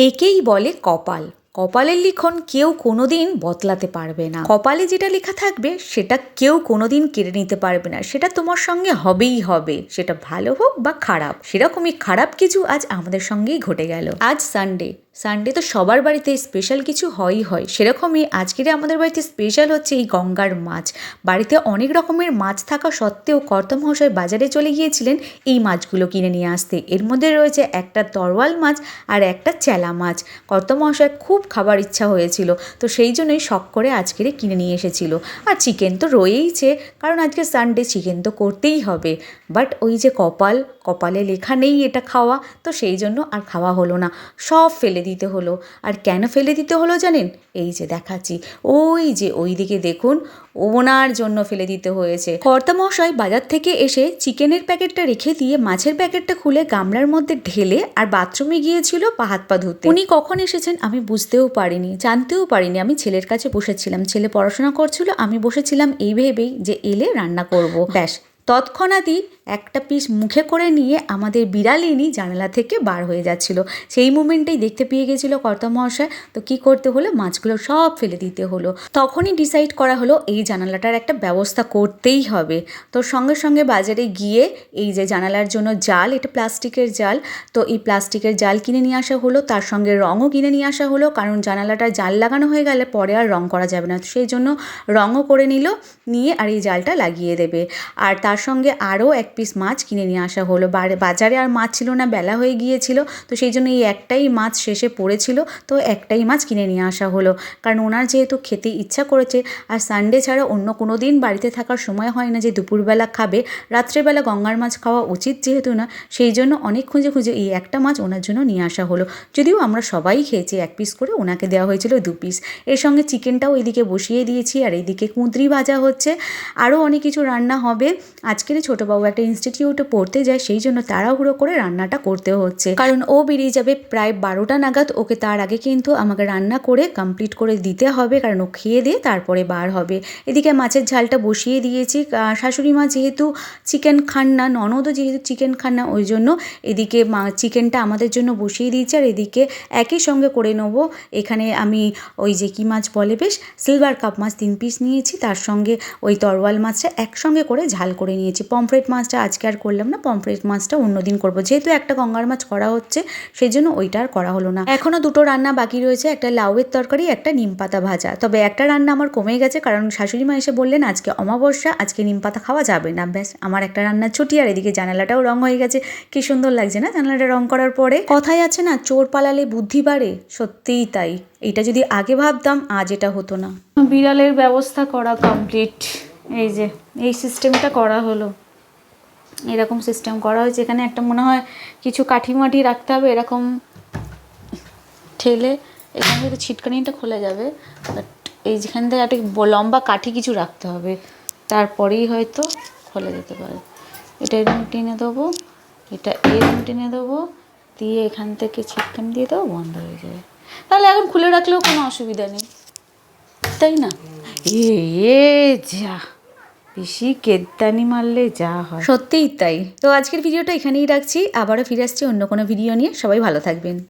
একেই বলে কপাল। কপালের লিখন কেউ কোনো দিন বদলাতে পারবে না। কপালে যেটা লেখা থাকবে, সেটা কেউ কোনো দিন কেড়ে নিতে পারবে না। সেটা তোমার সঙ্গে হবেই হবে। সেটা ভালো হোক বা খারাপ। সেরকমই খারাপ কিছু আজ আমাদের সঙ্গেই ঘটে গেল। আজ সানডে সানডে তো সবার বাড়িতে স্পেশাল কিছু হয়ই হয়। সেরকমই আজকের আমাদের বাড়িতে স্পেশাল হচ্ছে এই গঙ্গার মাছ। বাড়িতে অনেক রকমের মাছ থাকা সত্ত্বেও কর্তামহাশয় বাজারে চলে গিয়েছিলেন এই মাছগুলো কিনে নিয়ে আসতে। এর মধ্যে রয়েছে একটা তরোয়াল মাছ আর একটা চেলা মাছ। কর্তামহাশয় খুব খাবার ইচ্ছা হয়েছিল, তো সেই জন্যই শখ করে আজকের কিনে নিয়ে এসেছিল। আর চিকেন তো রয়েইছে, কারণ আজকে সানডে চিকেন তো করতেই হবে। বাট ওই যে কপাল, কপালে লেখা নেই এটা খাওয়া, তো সেই জন্য আর খাওয়া হলো না। সব ফেলে দিতে হলো। আর কেন ফেলে দিতে হলো জানেন? এই যে দেখাচ্ছি। ওই যে ওই দিকে দেখুন, ওনার জন্য ফেলে দিতে হয়েছে। কর্তামশাই বাজার থেকে এসে চিকেনের প্যাকেটটা রেখে দিয়ে মাছের প্যাকেটটা খুলে গামলার মধ্যে ঢেলে আর বাথরুমে গিয়েছিল পা হাত পা ধুতে। উনি কখন এসেছেন আমি বুঝতেও পারিনি, জানতেও পারিনি। আমি ছেলের কাছে বসেছিলাম। ছেলে পড়াশোনা করছিল, আমি বসেছিলাম এই ভেবেই যে এলে রান্না করব। ব্যাস তৎক্ষণাৎই একটা পিস মুখে করে নিয়ে আমাদের বিড়ালিনী জানালা থেকে বার হয়ে যাচ্ছিল। সেই মুমেন্টেই দেখতে পেয়ে গেছিল কর্তামহাশয়। তো কি করতে হলো? মাছগুলো সব ফেলে দিতে হলো। তখনই ডিসাইড করা হলো, এই জানালাটার একটা ব্যবস্থা করতেই হবে। তো সঙ্গে সঙ্গে বাজারে গিয়ে এই যে জানালার জন্য জাল, এটা প্লাস্টিকের জাল, তো এই প্লাস্টিকের জাল কিনে নিয়ে আসা হলো। তার সঙ্গে রঙও কিনে নিয়ে আসা হলো, কারণ জানালাটা জাল লাগানো হয়ে গেলে পরে আর রং করা যাবে না। সেই জন্য রঙও করে নিল, নিয়ে আর এই জালটা লাগিয়ে দেবে। আর তার সঙ্গে আরও এক পিস মাছ কিনে নিয়ে আসা হলো। বাজারে আর মাছ ছিল না, বেলা হয়ে গিয়েছিল, তো সেই জন্য এই একটাই মাছ শেষে পড়েছিল, তো একটাই মাছ কিনে নিয়ে আসা হলো। কারণ ওনার যেহেতু খেতে ইচ্ছা করেছে, আর সানডে ছাড়া অন্য কোনো দিন বাড়িতে থাকার সময় হয় না যে দুপুরবেলা খাবে, রাত্রেবেলা গঙ্গার মাছ খাওয়া উচিত যেহেতু না, সেই জন্য অনেক খুঁজে খুঁজে এই একটা মাছ ওনার জন্য নিয়ে আসা হলো। যদিও আমরা সবাই খেয়েছি এক পিস করে, ওনাকে দেওয়া হয়েছিল দু পিস এর সঙ্গে চিকেনটাও এদিকে বসিয়ে দিয়েছি, আর এইদিকে কুঁদরি ভাজা হচ্ছে। আরও অনেক কিছু রান্না হবে আজকের ছোটোবাবু একটা ইনস্টিটিউটে পড়তে যায়, সেই জন্য তাড়াহুড়ো করে রান্নাটা করতে হচ্ছে। কারণ ও বেরিয়ে যাবে প্রায় বারোটা নাগাদ, ওকে তার আগে কিন্তু আমাকে রান্না করে কমপ্লিট করে দিতে হবে, কারণ ও খেয়ে দিয়ে তারপরে বার হবে। এদিকে মাছের ঝালটা বসিয়ে দিয়েছি। শাশুড়ি মা যেহেতু চিকেন খান না, ননদও যেহেতু চিকেন খান না, ওই জন্য এদিকে মা চিকেনটা আমাদের জন্য বসিয়ে দিয়েছে। আর এদিকে একই সঙ্গে করে নেব, এখানে আমি ওই যে কী মাছ বলে বেশ সিলভার কাপ মাছ তিন পিস নিয়েছি। তার সঙ্গে ওই তরোয়াল মাছটা একসঙ্গে করে ঝাল করে নিয়েছি। পমফ্রেট মাছটা আজকে আর করলাম না, পমফ্রেট মাছটা অন্যদিন করব। যেহেতু একটা গঙ্গার মাছ করা হচ্ছে সেই জন্য ওইটা আর করা হলো না। এখনও দুটো রান্না বাকি রয়েছে, একটা লাউয়ের তরকারি, একটা নিম পাতা ভাজা। তবে একটা রান্না আমার কমে গেছে, কারণ শাশুড়ি মা এসে বললেন, আজকে অমাবস্যা, আজকে নিম পাতা খাওয়া যাবে না। ব্যাস, আমার একটা রান্নার ছুটি, আর এদিকে জানালাটাও রং হয়ে গেছে। কি সুন্দর লাগছে না জানালাটা রং করার পরে? কথাই আছে না, চোর পালালে বুদ্ধি বাড়ে। সত্যিই তাই। এটা যদি আগে ভাবতাম, আজ এটা হতো না। বিড়ালের ব্যবস্থা করা কমপ্লিট এই যে, এই সিস্টেমটা করা হলো। এরকম সিস্টেম করা হয়েছে। এখানে একটা মনে হয় কিছু কাঠি মাটি রাখতে হবে, এরকম ঠেলে। এখান থেকে ছিটকানিটা খুলে যাবে। বাট এই যেখান থেকে একটা লম্বা কাঠি কিছু রাখতে হবে। তারপরেই হয়তো খোলা যেতে পারে। এটা এরকম টেনে দেবো। এটা এরকম টেনে দেবো। দিয়ে এখান থেকে ছিটকানি দিয়ে দেবো, বন্ধ হয়ে যাবে। তাহলে এখন খুলে রাখলেও কোনো অসুবিধা নেই। তাই না? এ, যা। বেশি কেদ্দানি মারলে যা হয়। সত্যিই তাই। তো আজকের ভিডিওটা এখানেই রাখছি। আবারও ফিরে আসছি অন্য কোনো ভিডিও নিয়ে। সবাই ভালো থাকবেন।